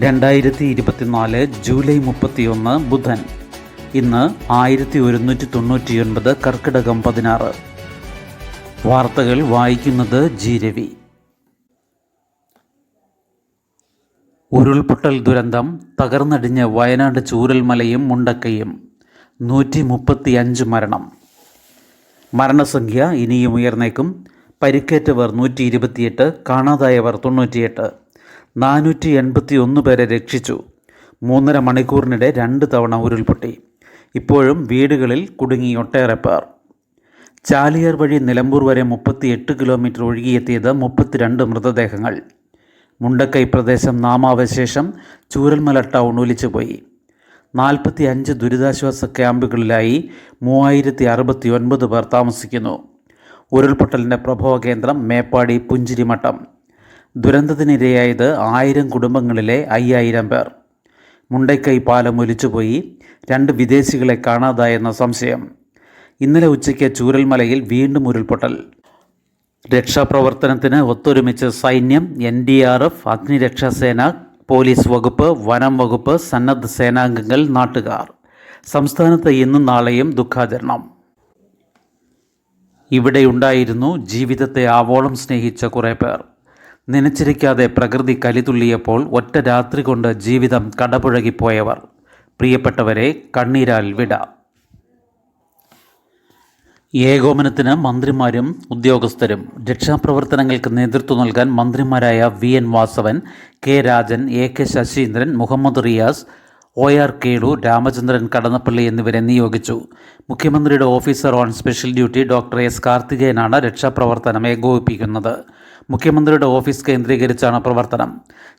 രണ്ടായിരത്തി ഇരുപത്തിനാല് ജൂലൈ മുപ്പത്തിയൊന്ന് ബുധൻ. ഇന്ന് ആയിരത്തി ഒരുന്നൂറ്റി തൊണ്ണൂറ്റിയൊൻപത് കർക്കിടകം പതിനാറ്. വാർത്തകൾ വായിക്കുന്നത് ജീരവി ഉരുൾപൊട്ടൽ ദുരന്തം തകർന്നടിഞ്ഞ് വയനാട് ചൂരൽമലയും മുണ്ടക്കയും. നൂറ്റി മുപ്പത്തിയഞ്ച് മരണം. മരണസംഖ്യ ഇനിയും ഉയർന്നേക്കും. പരിക്കേറ്റവർ നൂറ്റി ഇരുപത്തിയെട്ട് കാണാതായവർ തൊണ്ണൂറ്റിയെട്ട്. നാനൂറ്റി എൺപത്തി ഒന്ന് പേരെ രക്ഷിച്ചു. മൂന്നര മണിക്കൂറിനിടെ രണ്ട് തവണ ഉരുൾപൊട്ടി. ഇപ്പോഴും വീടുകളിൽ കുടുങ്ങി ഒട്ടേറെ പേർ ചാലിയാർ വഴി നിലമ്പൂർ വരെ മുപ്പത്തിയെട്ട് കിലോമീറ്റർ ഒഴുകിയെത്തിയത് മുപ്പത്തിരണ്ട് മൃതദേഹങ്ങൾ. മുണ്ടക്കൈ പ്രദേശം നാമാവശേഷം ചൂരൽമല ടൗൺ ഒലിച്ചുപോയി. നാൽപ്പത്തി അഞ്ച് ദുരിതാശ്വാസ ക്യാമ്പുകളിലായി മൂവായിരത്തി അറുപത്തി ഒൻപത് പേർ താമസിക്കുന്നു. ഉരുൾപൊട്ടലിന്റെ പ്രഭവ കേന്ദ്രം മേപ്പാടി പുഞ്ചിരിമട്ടം ദുരന്തത്തിനിരയായത് ആയിരം കുടുംബങ്ങളിലെ അയ്യായിരം പേർ. മുണ്ടൈക്കൈ പാലം ഒലിച്ചുപോയി. രണ്ട് വിദേശികളെ കാണാതായെന്ന സംശയം. ഇന്നലെ ഉച്ചയ്ക്ക് ചൂരൽമലയിൽ വീണ്ടും ഉരുൾപൊട്ടൽ. രക്ഷാപ്രവർത്തനത്തിന് ഒത്തൊരുമിച്ച് സൈന്യം എൻ ഡി ആർ എഫ് അഗ്നിരക്ഷാസേന പോലീസ് വകുപ്പ് വനം വകുപ്പ് സന്നദ്ധ സേനാംഗങ്ങൾ നാട്ടുകാർ. സംസ്ഥാനത്ത് ഇന്നും നാളെയും ദുഃഖാചരണം. ഇവിടെയുണ്ടായിരുന്നു ജീവിതത്തെ ആവോളം സ്നേഹിച്ച കുറേ പേർ. നനച്ചിരിക്കാതെ പ്രകൃതി കലിതുള്ളിയപ്പോൾ ഒറ്റ രാത്രി കൊണ്ട് ജീവിതം കടപുഴകിപ്പോയവർ. പ്രിയപ്പെട്ടവരെ കണ്ണീരാൽ വിട. ഏകോപനത്തിന് മന്ത്രിമാരും ഉദ്യോഗസ്ഥരും രക്ഷാപ്രവർത്തനങ്ങൾക്ക് നേതൃത്വം നൽകാൻ മന്ത്രിമാരായ V. N. Vasavan K. Rajan A. K. Saseendran Muhammad Riyas O. R. Kelu Ramachandran Kadannappally എന്നിവരെ നിയോഗിച്ചു. മുഖ്യമന്ത്രിയുടെ officer on special duty doctor S. കാർത്തികേയനാണ് രക്ഷാപ്രവർത്തനം ഏകോപിപ്പിക്കുന്നത്. മുഖ്യമന്ത്രിയുടെ ഓഫീസ് കേന്ദ്രീകരിച്ചാണ് പ്രവർത്തനം.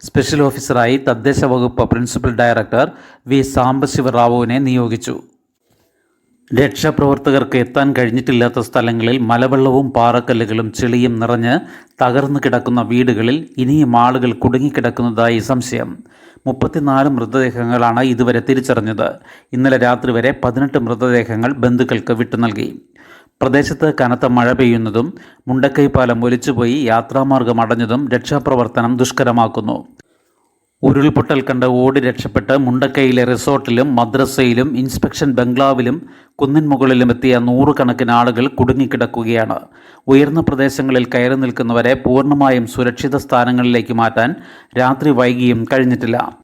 സ്പെഷ്യൽ ഓഫീസറായി തദ്ദേശ വകുപ്പ് പ്രിൻസിപ്പൽ ഡയറക്ടർ വി സാംബശിവറാവുവിനെ നിയോഗിച്ചു. രക്ഷാപ്രവർത്തകർക്ക് എത്താൻ കഴിഞ്ഞിട്ടില്ലാത്ത സ്ഥലങ്ങളിൽ മലവെള്ളവും പാറക്കല്ലുകളും ചെളിയും നിറഞ്ഞ് തകർന്നു കിടക്കുന്ന വീടുകളിൽ ഇനിയും ആളുകൾ കുടുങ്ങിക്കിടക്കുന്നതായി സംശയം. മുപ്പത്തിനാല് മൃതദേഹങ്ങളാണ് ഇതുവരെ തിരിച്ചറിഞ്ഞത്. ഇന്നലെ രാത്രി വരെ പതിനെട്ട് മൃതദേഹങ്ങൾ ബന്ധുക്കൾക്ക് വിട്ടു നൽകി പ്രദേശത്ത് കനത്ത മഴ പെയ്യുന്നതും മുണ്ടക്കൈ പാലം ഒലിച്ചുപോയി യാത്രാമാർഗം അടഞ്ഞതും രക്ഷാപ്രവർത്തനം ദുഷ്കരമാക്കുന്നു. ഉരുൾപൊട്ടൽ കണ്ട് ഓടി രക്ഷപ്പെട്ട് മുണ്ടക്കൈയിലെ റിസോർട്ടിലും മദ്രസയിലും ഇൻസ്പെക്ഷൻ ബംഗ്ലാവിലും കുന്നിൻമുകളിലും എത്തിയ നൂറുകണക്കിന് ആളുകൾ കുടുങ്ങിക്കിടക്കുകയാണ്. ഉയർന്ന പ്രദേശങ്ങളിൽ കയറി നിൽക്കുന്നവരെ പൂർണമായും സുരക്ഷിത സ്ഥാനങ്ങളിലേക്ക് മാറ്റാൻ രാത്രി വൈകിയും കഴിഞ്ഞിട്ടില്ല.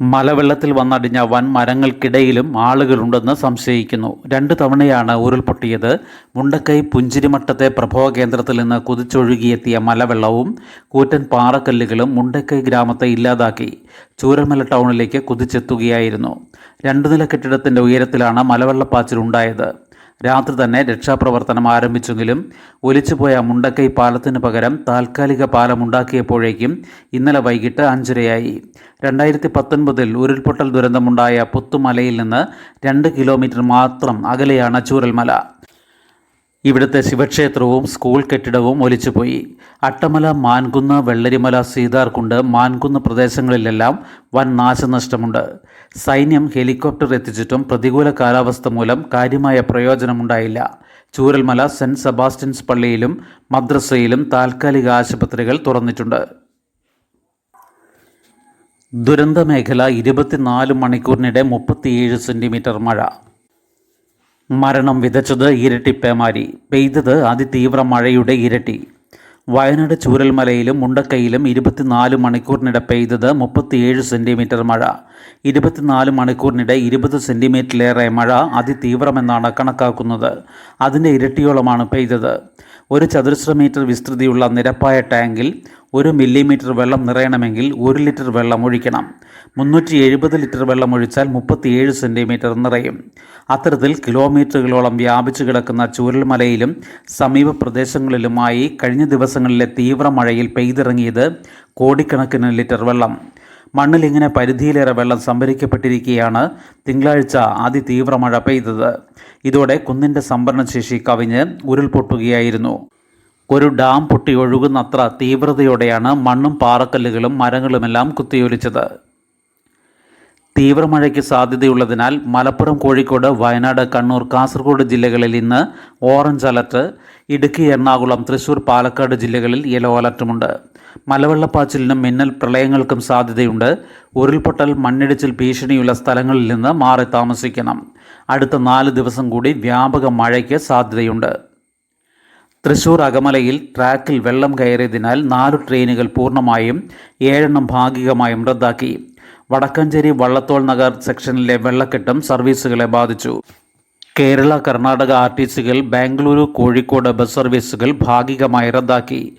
മലവെള്ളത്തിൽ വന്നടിഞ്ഞ വൻ മരങ്ങൾക്കിടയിലും ആളുകളുണ്ടെന്ന് സംശയിക്കുന്നു. രണ്ട് തവണയാണ് ഉരുൾപൊട്ടിയത്. മുണ്ടക്കൈ പുഞ്ചിരിമട്ടത്തെ പ്രഭവ കേന്ദ്രത്തിൽ നിന്ന് കുതിച്ചൊഴുകിയെത്തിയ മലവെള്ളവും കൂറ്റൻ പാറക്കല്ലുകളും മുണ്ടക്കൈ ഗ്രാമത്തെ ഇല്ലാതാക്കി. ചൂരമല ടൗണിലേക്ക് കുതിച്ചെത്തുകയായിരുന്നു. രണ്ടു നില കെട്ടിടത്തിന്റെ ഉയരത്തിലാണ് മലവെള്ളപ്പാച്ചിൽ ഉണ്ടായത് രാത്രി തന്നെ രക്ഷാപ്രവർത്തനം ആരംഭിച്ചെങ്കിലും ഒലിച്ചുപോയ മുണ്ടക്കൈ പാലത്തിന് പകരം താൽക്കാലിക പാലമുണ്ടാക്കിയപ്പോഴേക്കും ഇന്നലെ വൈകിട്ട് അഞ്ചരയായി. രണ്ടായിരത്തി പത്തൊൻപതിൽ ഉരുൾപൊട്ടൽ ദുരന്തമുണ്ടായ പുത്തുമലയിൽ നിന്ന് രണ്ട് കിലോമീറ്റർ മാത്രം അകലെയാണ് ചൂരൽമല. ഇവിടുത്തെ ശിവക്ഷേത്രവും സ്കൂൾ കെട്ടിടവും ഒലിച്ചുപോയി. അട്ടമല മാൻകുന്ന് വെള്ളരിമല സീതാർകുണ്ട് മാൻകുന്ന് പ്രദേശങ്ങളിലെല്ലാം വൻ നാശനഷ്ടമുണ്ട്. സൈന്യം ഹെലികോപ്റ്റർ എത്തിച്ചിട്ടും പ്രതികൂല കാലാവസ്ഥ മൂലം കാര്യമായ പ്രയോജനമുണ്ടായില്ല. ചൂരൽമല സെന്റ് സെബാസ്റ്റ്യൻസ് പള്ളിയിലും മദ്രസയിലും താൽക്കാലിക ആശുപത്രികൾ തുറന്നിട്ടുണ്ട്. ദുരന്ത മേഖല ഇരുപത്തിനാല് മണിക്കൂറിനിടെ മുപ്പത്തിയേഴ് സെന്റിമീറ്റർ മഴ. മരണം വിതച്ചത് ഇരട്ടി പേമാരി പെയ്തത് അതിതീവ്ര മഴയുടെ ഇരട്ടി. വയനാട് ചൂരൽമലയിലും മുണ്ടക്കൈയിലും ഇരുപത്തിനാല് മണിക്കൂറിനിടെ പെയ്തത് മുപ്പത്തിയേഴ് സെന്റിമീറ്റർ മഴ. ഇരുപത്തിനാല് മണിക്കൂറിനിടെ ഇരുപത് സെന്റിമീറ്ററിലേറെ മഴ അതിതീവ്രമെന്നാണ് കണക്കാക്കുന്നത്. അതിന്റെ ഇരട്ടിയോളമാണ് പെയ്തത്. ഒരു ചതുരശ്ര മീറ്റർ വിസ്തൃതിയുള്ള നിരപ്പായ ടാങ്കിൽ ഒരു മില്ലിമീറ്റർ വെള്ളം നിറയണമെങ്കിൽ ഒരു ലിറ്റർ വെള്ളം ഒഴിക്കണം. മുന്നൂറ്റി എഴുപത് ലിറ്റർ വെള്ളം ഒഴിച്ചാൽ മുപ്പത്തിയേഴ് സെന്റിമീറ്റർ നിറയും. അത്തരത്തിൽ കിലോമീറ്ററുകളോളം വ്യാപിച്ചു കിടക്കുന്ന ചൂരൽമലയിലും സമീപ പ്രദേശങ്ങളിലുമായി കഴിഞ്ഞ ദിവസങ്ങളിലെ തീവ്ര മഴയിൽ പെയ്തിറങ്ങിയത് കോടിക്കണക്കിന് ലിറ്റർ വെള്ളം. മണ്ണിൽ ഇങ്ങനെ പരിധിയിലേറെ വെള്ളം സംഭരിക്കപ്പെട്ടിരിക്കുകയാണ് തിങ്കളാഴ്ച അതിതീവ്ര മഴ പെയ്തത്. ഇതോടെ കുന്നിന്റെ സംഭരണശേഷി കവിഞ്ഞ് ഉരുൾപൊട്ടുകയായിരുന്നു. ഒരു ഡാം പൊട്ടി ഒഴുകുന്നത്ര തീവ്രതയോടെയാണ് മണ്ണും പാറക്കല്ലുകളും മരങ്ങളുമെല്ലാം കുത്തിയൊലിച്ചത്. തീവ്രമഴയ്ക്ക് സാധ്യതയുള്ളതിനാൽ മലപ്പുറം കോഴിക്കോട് വയനാട് കണ്ണൂർ കാസർഗോഡ് ജില്ലകളിൽ ഇന്ന് ഓറഞ്ച് അലർട്ട്. ഇടുക്കി എറണാകുളം തൃശൂർ പാലക്കാട് ജില്ലകളിൽ യെല്ലോ അലർട്ടുമുണ്ട്. മലവെള്ളപ്പാച്ചിലിനും മിന്നൽ പ്രളയങ്ങൾക്കും സാധ്യതയുണ്ട്. ഉരുൾപൊട്ടൽ മണ്ണിടിച്ചിൽ ഭീഷണിയുള്ള സ്ഥലങ്ങളിൽ നിന്ന് മാറി താമസിക്കണം. അടുത്ത നാല് ദിവസം കൂടി വ്യാപക മഴയ്ക്ക് സാധ്യതയുണ്ട്. തൃശൂർ അകമലയിൽ ട്രാക്കിൽ വെള്ളം കയറിയതിനാൽ നാല് ട്രെയിനുകൾ പൂർണമായും ഏഴെണ്ണം ഭാഗികമായും റദ്ദാക്കി. വടക്കഞ്ചേരി വള്ളത്തോൾ നഗർ സെക്ഷനിലെ വെള്ളക്കെട്ടും സർവീസുകളെ ബാധിച്ചു. കേരള കർണാടക ആർ ടി സികൾ ബാംഗ്ലൂരു കോഴിക്കോട് ബസ് സർവീസുകൾ ഭാഗികമായി റദ്ദാക്കി.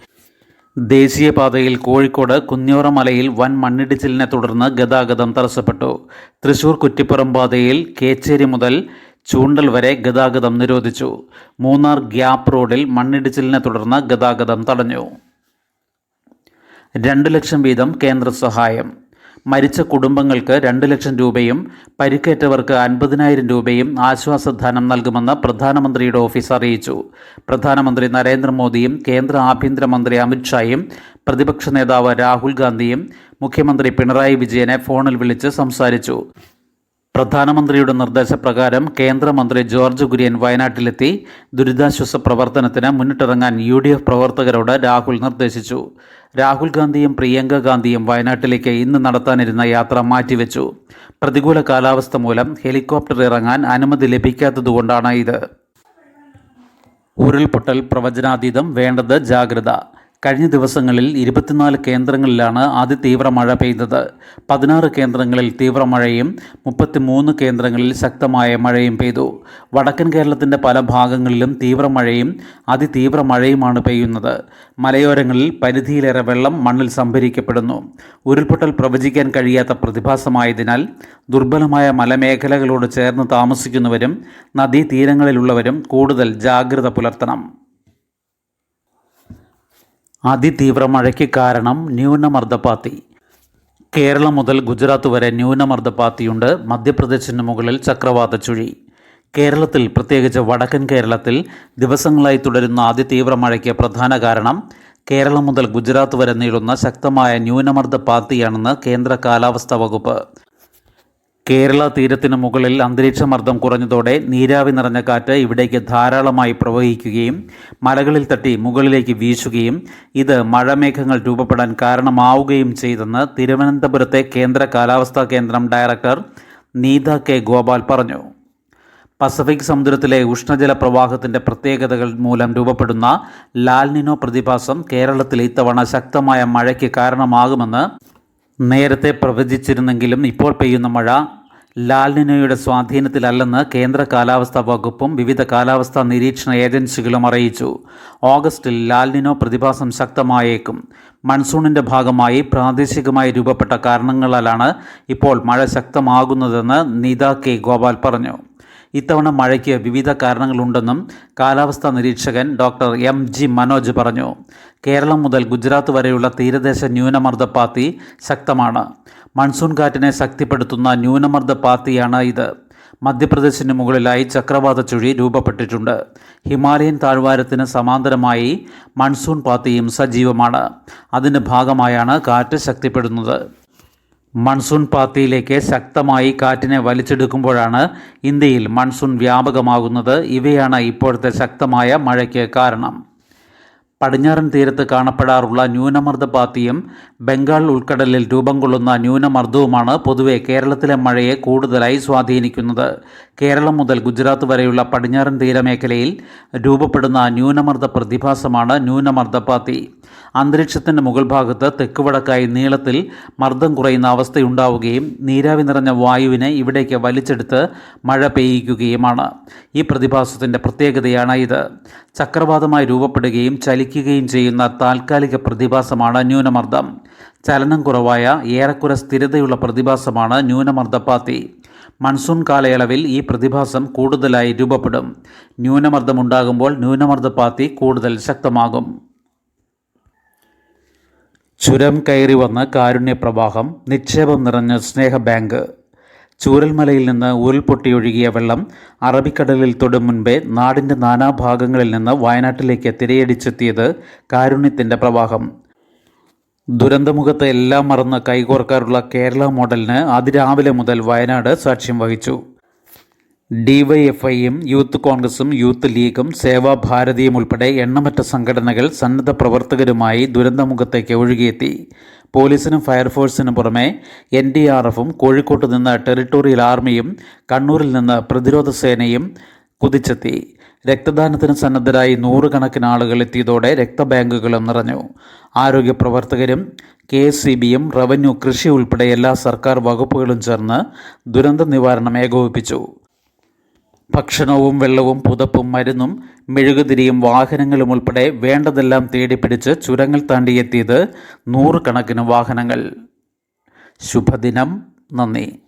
ദേശീയപാതയിൽ കോഴിക്കോട് കുഞ്ഞോറമലയിൽ വൻ മണ്ണിടിച്ചിലിനെ തുടർന്ന് ഗതാഗതം തടസ്സപ്പെട്ടു. തൃശൂർ കുറ്റിപ്പുറം പാതയിൽ കേച്ചേരി മുതൽ ചൂണ്ടൽ വരെ ഗതാഗതം നിരോധിച്ചു. മൂന്നാർ ഗ്യാപ്പ് റോഡിൽ മണ്ണിടിച്ചിലിനെ തുടർന്ന് ഗതാഗതം തടഞ്ഞു. രണ്ട് ലക്ഷം വീതം കേന്ദ്ര സഹായം. മരിച്ച കുടുംബങ്ങൾക്ക് രണ്ട് ലക്ഷം രൂപയും പരിക്കേറ്റവർക്ക് അൻപതിനായിരം രൂപയും ആശ്വാസധനം നൽകുമെന്ന് പ്രധാനമന്ത്രിയുടെ ഓഫീസ് അറിയിച്ചു. പ്രധാനമന്ത്രി നരേന്ദ്രമോദിയും കേന്ദ്ര ആഭ്യന്തരമന്ത്രി അമിത്ഷായും പ്രതിപക്ഷ നേതാവ് രാഹുൽ ഗാന്ധിയും മുഖ്യമന്ത്രി പിണറായി വിജയനെ ഫോണിൽ വിളിച്ച് സംസാരിച്ചു. പ്രധാനമന്ത്രിയുടെ നിർദ്ദേശപ്രകാരം കേന്ദ്രമന്ത്രി ജോർജ് കുര്യൻ വയനാട്ടിലെത്തി ദുരിതാശ്വാസ പ്രവർത്തനത്തിന് മുന്നിട്ടിറങ്ങാൻ യു ഡി എഫ് പ്രവർത്തകരോട് രാഹുൽ നിർദ്ദേശിച്ചു. രാഹുൽ ഗാന്ധിയും പ്രിയങ്ക ഗാന്ധിയും വയനാട്ടിലേക്ക് ഇന്ന് നടത്താനിരുന്ന യാത്ര മാറ്റിവെച്ചു. പ്രതികൂല കാലാവസ്ഥ മൂലം ഹെലികോപ്റ്റർ ഇറങ്ങാൻ അനുമതി ലഭിക്കാത്തതുകൊണ്ടാണ് ഇത്. ഉരുൾപൊട്ടൽ പ്രവചനാതീതം വേണ്ടത് ജാഗ്രത. കഴിഞ്ഞ ദിവസങ്ങളിൽ ഇരുപത്തിനാല് കേന്ദ്രങ്ങളിലാണ് അതിതീവ്ര മഴ പെയ്തത്. പതിനാറ് കേന്ദ്രങ്ങളിൽ തീവ്ര തീവ്രമഴയും മുപ്പത്തിമൂന്ന് കേന്ദ്രങ്ങളിൽ ശക്തമായ മഴയും പെയ്തു. വടക്കൻ കേരളത്തിന്റെ പല ഭാഗങ്ങളിലും തീവ്ര തീവ്രമഴയും അതിതീവ്ര മഴയുമാണ് പെയ്യുന്നത്. മലയോരങ്ങളിൽ പരിധിയിലേറെ വെള്ളം മണ്ണിൽ സംഭരിക്കപ്പെടുന്നു. ഉരുൾപൊട്ടൽ പ്രവചിക്കാൻ കഴിയാത്ത പ്രതിഭാസമായതിനാൽ ദുർബലമായ മലമേഖലകളോട് ചേർന്ന് താമസിക്കുന്നവരും നദീതീരങ്ങളിലുള്ളവരും കൂടുതൽ ജാഗ്രത പുലർത്തണം. അതിതീവ്ര മഴയ്ക്ക് കാരണം ന്യൂനമർദ്ദപാത്തി കേരളം മുതൽ ഗുജറാത്ത് വരെ ന്യൂനമർദ്ദപാത്തിയുണ്ട് മധ്യപ്രദേശിന് മുകളിൽ ചക്രവാത ചുഴി. കേരളത്തിൽ പ്രത്യേകിച്ച് വടക്കൻ കേരളത്തിൽ ദിവസങ്ങളായി തുടരുന്ന അതിതീവ്ര മഴയ്ക്ക് പ്രധാന കാരണം കേരളം മുതൽ ഗുജറാത്ത് വരെ നീളുന്ന ശക്തമായ ന്യൂനമർദ്ദപാത്തിയാണെന്ന് കേന്ദ്ര കാലാവസ്ഥാ വകുപ്പ്. കേരള തീരത്തിന് മുകളിൽ അന്തരീക്ഷമർദ്ദം കുറഞ്ഞതോടെ നീരാവി നിറഞ്ഞ കാറ്റ് ഇവിടേക്ക് ധാരാളമായി പ്രവഹിക്കുകയും മലകളിൽ തട്ടി മുകളിലേക്ക് വീശുകയും ഇത് മഴമേഘങ്ങൾ രൂപപ്പെടാൻ കാരണമാവുകയും ചെയ്തെന്ന് തിരുവനന്തപുരത്തെ കേന്ദ്ര കാലാവസ്ഥാ കേന്ദ്രം ഡയറക്ടർ നീത കെ ഗോപാൽ പറഞ്ഞു. പസഫിക് സമുദ്രത്തിലെ ഉഷ്ണജല പ്രവാഹത്തിന്റെ പ്രത്യേകതകൾ മൂലം രൂപപ്പെടുന്ന ലാൽനിനോ പ്രതിഭാസം കേരളത്തിൽ ഇത്തവണ ശക്തമായ മഴയ്ക്ക് കാരണമാകുമെന്ന് നേരത്തെ പ്രവചിച്ചിരുന്നെങ്കിലും ഇപ്പോൾ പെയ്യുന്ന മഴ ലാൽനിനോയുടെ സ്വാധീനത്തിലല്ലെന്ന് കേന്ദ്ര കാലാവസ്ഥാ വകുപ്പും വിവിധ കാലാവസ്ഥാ നിരീക്ഷണ ഏജൻസികളും അറിയിച്ചു. ഓഗസ്റ്റിൽ ലാൽനിനോ പ്രതിഭാസം ശക്തമായേക്കും. മൺസൂണിന്റെ ഭാഗമായി പ്രാദേശികമായി രൂപപ്പെട്ട കാരണങ്ങളാലാണ് ഇപ്പോൾ മഴ ശക്തമാകുന്നതെന്ന് നിത കെ ഗോപാൽ പറഞ്ഞു. ഇത്തവണ മഴയ്ക്ക് വിവിധ കാരണങ്ങളുണ്ടെന്നും കാലാവസ്ഥാ നിരീക്ഷകൻ ഡോക്ടർ എം ജി മനോജ് പറഞ്ഞു. കേരളം മുതൽ ഗുജറാത്ത് വരെയുള്ള തീരദേശ ന്യൂനമർദ്ദപാത്തി ശക്തമാണ്. മൺസൂൺ കാറ്റിനെ ശക്തിപ്പെടുത്തുന്ന ന്യൂനമർദ്ദപാത്തിയാണ് ഇത്. മധ്യപ്രദേശിന് മുകളിലായി ചക്രവാത ചുഴി രൂപപ്പെട്ടിട്ടുണ്ട്. ഹിമാലയൻ താഴ്വാരത്തിന് സമാന്തരമായി മൺസൂൺ പാത്തിയും സജീവമാണ്. അതിന്റെ ഭാഗമായാണ് കാറ്റ് ശക്തിപ്പെടുന്നത്. മൺസൂൺ പാത്തിയിലേക്ക് ശക്തമായി കാറ്റിനെ വലിച്ചെടുക്കുമ്പോഴാണ് ഇന്ത്യയിൽ മൺസൂൺ വ്യാപകമാകുന്നത്. ഇവയാണ് ഇപ്പോഴത്തെ ശക്തമായ മഴയ്ക്ക് കാരണം. പടിഞ്ഞാറൻ തീരത്ത് കാണപ്പെടാറുള്ള ന്യൂനമർദ്ദ പാത്തിയും ബംഗാൾ ഉൾക്കടലിൽ രൂപം കൊള്ളുന്ന ന്യൂനമർദ്ദവുമാണ് പൊതുവെ കേരളത്തിലെ മഴയെ കൂടുതലായി സ്വാധീനിക്കുന്നത്. കേരളം മുതൽ ഗുജറാത്ത് വരെയുള്ള പടിഞ്ഞാറൻ തീരമേഖലയിൽ രൂപപ്പെടുന്ന ന്യൂനമർദ്ദ പ്രതിഭാസമാണ് ന്യൂനമർദ്ദ പാത്തി. അന്തരീക്ഷത്തിന്റെ മുകൾ ഭാഗത്ത് തെക്കുവടക്കായി നീളത്തിൽ മർദ്ദം കുറയുന്ന അവസ്ഥയുണ്ടാവുകയും നീരാവി നിറഞ്ഞ വായുവിനെ ഇവിടേക്ക് വലിച്ചെടുത്ത് മഴ പെയ്യിക്കുകയുമാണ്. ഈ പ്രതിഭാസത്തിന്റെ പ്രത്യേകതയാണ് ഇത്. ചക്രവാതമായി രൂപപ്പെടുകയും ചലിക്കുകയും ചെയ്യുന്ന താൽക്കാലിക പ്രതിഭാസമാണ് ന്യൂനമർദ്ദം. ചലനം കുറവായ ഏറെക്കുറെ സ്ഥിരതയുള്ള പ്രതിഭാസമാണ് ന്യൂനമർദ്ദപ്പാത്തി മൺസൂൺ കാലയളവിൽ ഈ പ്രതിഭാസം കൂടുതലായി രൂപപ്പെടും. ന്യൂനമർദ്ദമുണ്ടാകുമ്പോൾ ന്യൂനമർദ്ദപ്പാത്തി കൂടുതൽ ശക്തമാകും. ചുരം കയറി വന്ന കാരുണ്യപ്രവാഹം നിക്ഷേപം നിറഞ്ഞ സ്നേഹ ബാങ്ക്. ചൂരൽമലയിൽ നിന്ന് ഉരുൾപൊട്ടിയൊഴുകിയ വെള്ളം അറബിക്കടലിൽ തൊടും മുൻപേ നാടിന്റെ നാനാഭാഗങ്ങളിൽ നിന്ന് വയനാട്ടിലേക്ക് തിരയടിച്ചെത്തിയത് കാരുണ്യത്തിന്റെ പ്രവാഹം. ദുരന്തമുഖത്ത് എല്ലാം മറന്ന് കൈകോർക്കാറുള്ള കേരള മോഡലിന് അതിരാവിലെ മുതൽ വയനാട് സാക്ഷ്യം വഹിച്ചു. ഡിവൈഎഫ്ഐയും യൂത്ത് കോൺഗ്രസും യൂത്ത് ലീഗും സേവാഭാരതിയും ഉൾപ്പെടെ എണ്ണമറ്റ സംഘടനകൾ സന്നദ്ധ പ്രവർത്തകരുമായി ദുരന്തമുഖത്തേക്ക് ഒഴുകിയെത്തി. പോലീസിനും ഫയർഫോഴ്സിനും പുറമെ എൻ ഡി ആർ എഫും കോഴിക്കോട്ട് നിന്ന് ടെറിട്ടോറിയൽ ആർമിയും കണ്ണൂരിൽ നിന്ന് പ്രതിരോധ സേനയും കുതിച്ചെത്തി. രക്തദാനത്തിന് സന്നദ്ധരായി നൂറുകണക്കിന് ആളുകൾ എത്തിയതോടെ രക്തബാങ്കുകളും നിറഞ്ഞു. ആരോഗ്യ പ്രവർത്തകരും കെ എസ് സി ബിയും റവന്യൂ കൃഷി ഉൾപ്പെടെ എല്ലാ സർക്കാർ വകുപ്പുകളും ചേർന്ന് ദുരന്ത നിവാരണം ഏകോപിപ്പിച്ചു. ഭക്ഷണവും വെള്ളവും പുതപ്പും മരുന്നും മെഴുകുതിരിയും വാഹനങ്ങളും ഉൾപ്പെടെ വേണ്ടതെല്ലാം തേടിപ്പിടിച്ച് ചുരങ്ങൾ താണ്ടിയെത്തിയത് നൂറുകണക്കിന് വാഹനങ്ങൾ. ശുഭദിനം. നന്ദി.